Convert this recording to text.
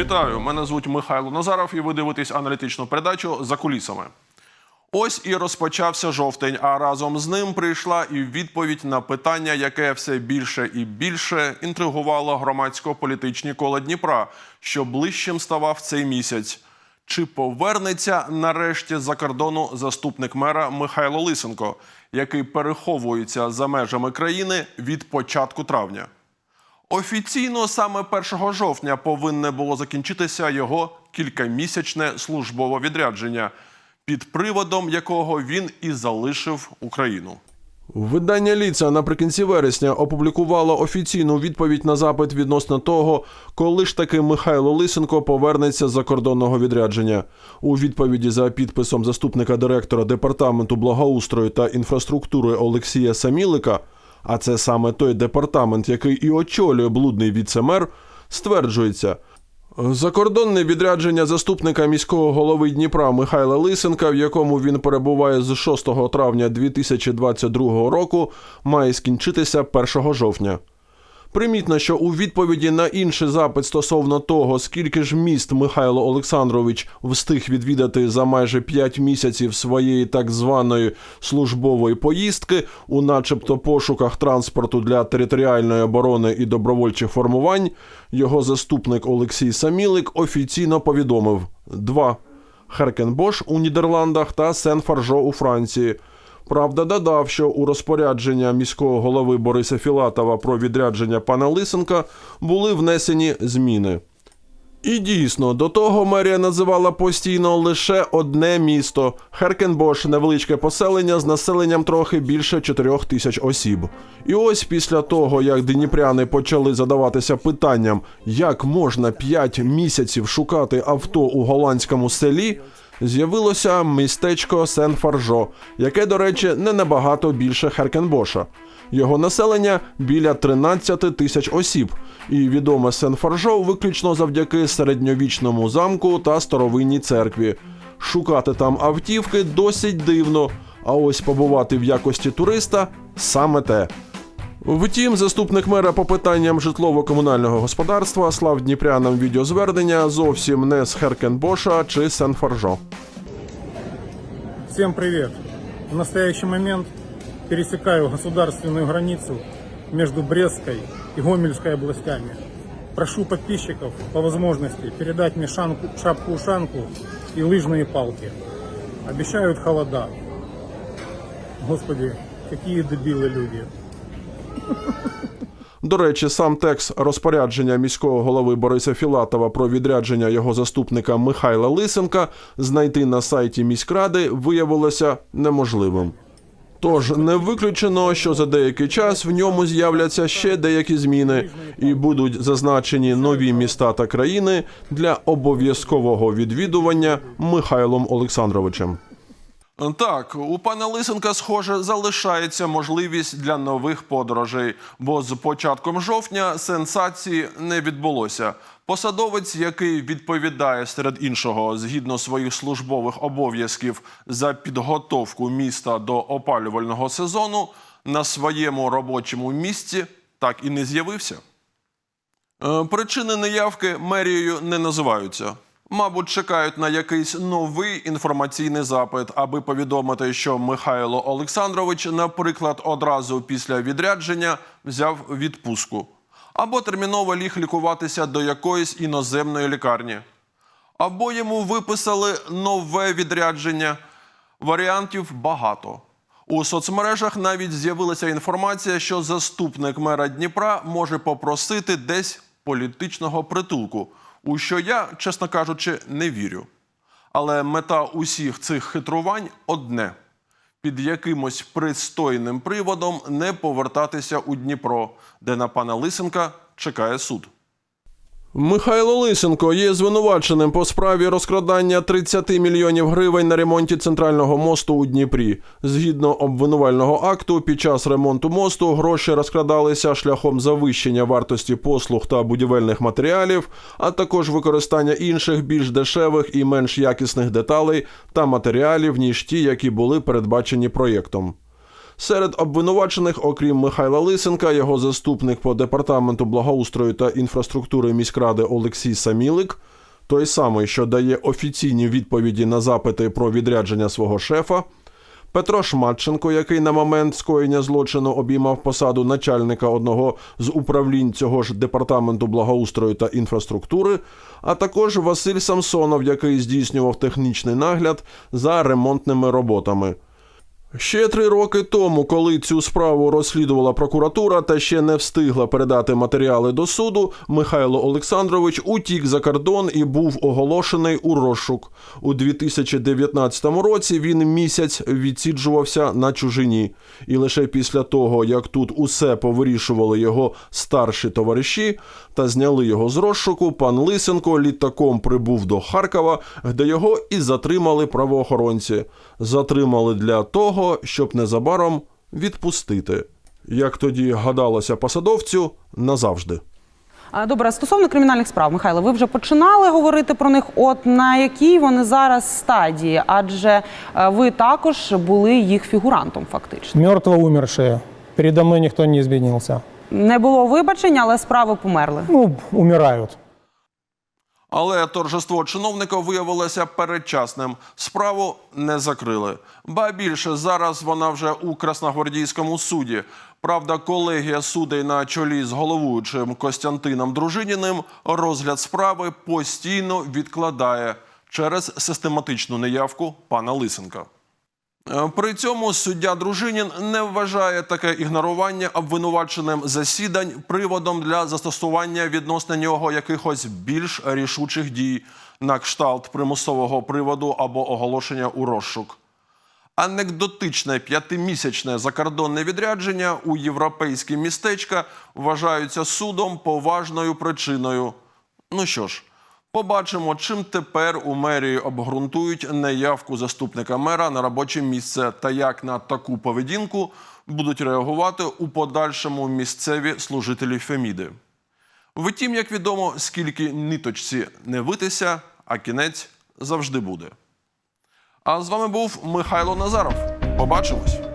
Вітаю! Мене звуть Михайло Назаров, і ви дивитесь аналітичну передачу за кулісами. Ось і розпочався жовтень, а разом з ним прийшла і відповідь на питання, яке все більше і більше інтригувало громадсько-політичні кола Дніпра, що ближчим ставав цей місяць. Чи повернеться нарешті з-за кордону заступник мера Михайло Лисенко, який переховується за межами країни від початку травня? Офіційно саме 1 жовтня повинне було закінчитися його кількамісячне службове відрядження, під приводом якого він і залишив Україну. Видання Ліца наприкінці вересня опублікувало офіційну відповідь на запит відносно того, коли ж таки Михайло Лисенко повернеться з закордонного відрядження. У відповіді за підписом заступника директора департаменту благоустрою та інфраструктури Олексія Самілика, а це саме той департамент, який і очолює блудний віцемер, стверджується. Закордонне відрядження заступника міського голови Дніпра Михайла Лисенка, в якому він перебуває з 6 травня 2022 року, має скінчитися 1 жовтня. Примітно, що у відповіді на інший запит стосовно того, скільки ж міст Михайло Олександрович встиг відвідати за майже 5 місяців своєї так званої службової поїздки у начебто пошуках транспорту для територіальної оборони і добровольчих формувань, його заступник Олексій Самілик офіційно повідомив: два Херкенбош у Нідерландах та Сен-Фаржо у Франції. Правда, додав, що у розпорядження міського голови Бориса Філатова про відрядження пана Лисенка були внесені зміни. І дійсно, до того мерія називала постійно лише одне місто Херкенбош, невеличке поселення з населенням трохи більше 4 тисяч осіб. І ось після того, як дніпряни почали задаватися питанням, як можна 5 місяців шукати авто у голландському селі, з'явилося містечко Сен-Фаржо, яке, до речі, не набагато більше Херкенбоша. Його населення біля 13 тисяч осіб, і відоме Сен-Фаржо виключно завдяки середньовічному замку та старовинній церкві. Шукати там автівки досить дивно, а ось побувати в якості туриста саме те. Втім, заступник мера по питанням житлово-комунального господарства слав дніпрянам відеозвернення зовсім не з Херкенбоша чи Сен-Фаржо. Всем привет! В настоящий момент пересекаю государственную границу между Брестской и Гомельской областями. Прошу подписчиков по возможности передать мне шанку, шапку-ушанку и лыжные палки. Обещают холода. Господи, какие дебилы люди. До речі, сам текст розпорядження міського голови Бориса Філатова про відрядження його заступника Михайла Лисенка знайти на сайті міськради виявилося неможливим. Тож не виключено, що за деякий час в ньому з'являться ще деякі зміни і будуть зазначені нові міста та країни для обов'язкового відвідування Михайлом Олександровичем. Так, у пана Лисенка, схоже, залишається можливість для нових подорожей, бо з початком жовтня сенсації не відбулося. Посадовець, який відповідає серед іншого згідно своїх службових обов'язків за підготовку міста до опалювального сезону, на своєму робочому місці так і не з'явився. Е, Причини неявки мерією не називаються. Мабуть, чекають на якийсь новий інформаційний запит, аби повідомити, що Михайло Олександрович, наприклад, одразу після відрядження взяв відпустку або терміново ліг лікуватися до якоїсь іноземної лікарні, або йому виписали нове відрядження. Варіантів багато. У соцмережах навіть з'явилася інформація, що заступник мера Дніпра може попросити десь політичного притулку, у що я, чесно кажучи, не вірю. Але мета усіх цих хитрувань одне: під якимось пристойним приводом не повертатися у Дніпро, де на пана Лисенка чекає суд. Михайло Лисенко є звинуваченим по справі розкрадання 30 мільйонів гривень на ремонті центрального мосту у Дніпрі. Згідно обвинувального акту, під час ремонту мосту гроші розкрадалися шляхом завищення вартості послуг та будівельних матеріалів, а також використання інших більш дешевих і менш якісних деталей та матеріалів ніж ті, які були передбачені проєктом. Серед обвинувачених, окрім Михайла Лисенка, його заступник по департаменту благоустрою та інфраструктури міськради Олексій Самілик, той самий, що дає офіційні відповіді на запити про відрядження свого шефа. Петро Шматченко, який на момент скоєння злочину обіймав посаду начальника одного з управлінь цього ж департаменту благоустрою та інфраструктури, а також Василь Самсонов, який здійснював технічний нагляд за ремонтними роботами. Ще три роки тому, коли цю справу розслідувала прокуратура та ще не встигла передати матеріали до суду, Михайло Олександрович утік за кордон і був оголошений у розшук. У 2019 році він місяць відсіджувався на чужині. І лише після того, як тут усе повирішували його старші товариші та зняли його з розшуку, пан Лисенко літаком прибув до Харкова, де його і затримали правоохоронці. Затримали для того, щоб незабаром відпустити. Як тоді гадалося посадовцю, назавжди. Добре, стосовно кримінальних справ, Михайло, ви вже починали говорити про них. От на якій вони зараз стадії? Адже е, ви також були їх фігурантом, фактично. Мертво умершие. Передо мной никто не изменился. Не було вибачень, але справи померли. Ну, умирают. Але торжество чиновника виявилося передчасним. Справу не закрили. Ба більше зараз вона вже у Красногвардійському суді. Правда, колегія судей на чолі з головуючим Костянтином Дружиніним розгляд справи постійно відкладає через систематичну неявку пана Лисенка. Е, При цьому суддя Дружинін не вважає таке ігнорування обвинуваченим засідань приводом для застосування відносно нього якихось більш рішучих дій на кшталт примусового приводу або оголошення у розшук. Анекдотичне п'ятимісячне закордонне відрядження у європейські містечка вважаються судом поважною причиною. Ну що ж, побачимо, чим тепер у мерії обґрунтують неявку заступника мера на робоче місце та як на таку поведінку будуть реагувати у подальшому місцеві служителі Феміди. Втім, як відомо, скільки ниточці не витися, а кінець завжди буде. А з вами був Михайло Назаров. Побачимось.